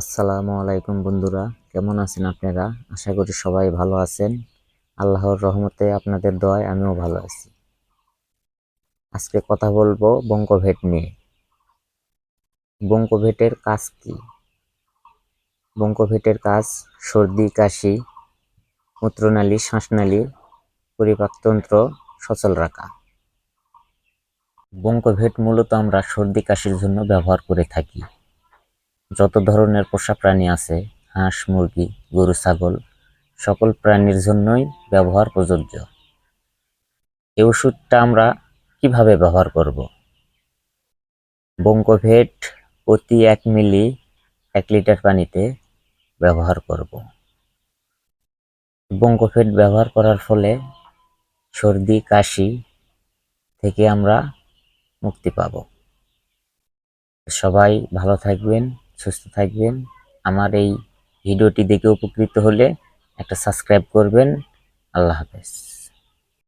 আসসালামু আলাইকুম বন্ধুরা, কেমন আছেন আপনারা? আশা করি সবাই ভালো আছেন। আল্লাহর রহমতে আপনাদের দোয়ায় আমিও ভালো আছি। আজকে কথা বলব বঙ্কভেট নিয়ে। বঙ্কভেটের কাজ কি? বঙ্কভেটের কাজ সর্দি, কাশি, মূত্রনালী, শ্বাসনালী পরিপাকতন্ত্র সচল রাখা। বঙ্কভেট মূলত আমরা সর্দি, কাশির জন্য ব্যবহার করে থাকি। যত ধরনের পোষা প্রাণী আছে, হাঁস, মুরগি, গরু, ছাগল, সকল প্রাণীর জন্যই ব্যবহার প্রযোজ্য। এই ওষুধটা আমরা কীভাবে ব্যবহার করব? বঙ্কভেট প্রতি এক মিলি এক লিটার পানিতে ব্যবহার করব। বঙ্কভেট ব্যবহার করার ফলে সর্দি, কাশি থেকে আমরা মুক্তি পাব। সবাই ভালো থাকবেন। সুস্থ থাকবেন। আমার এই ভিডিওটি দেখে উপকৃত হলে একটা সাবস্ক্রাইব করবেন। আল্লাহ হাফেজ।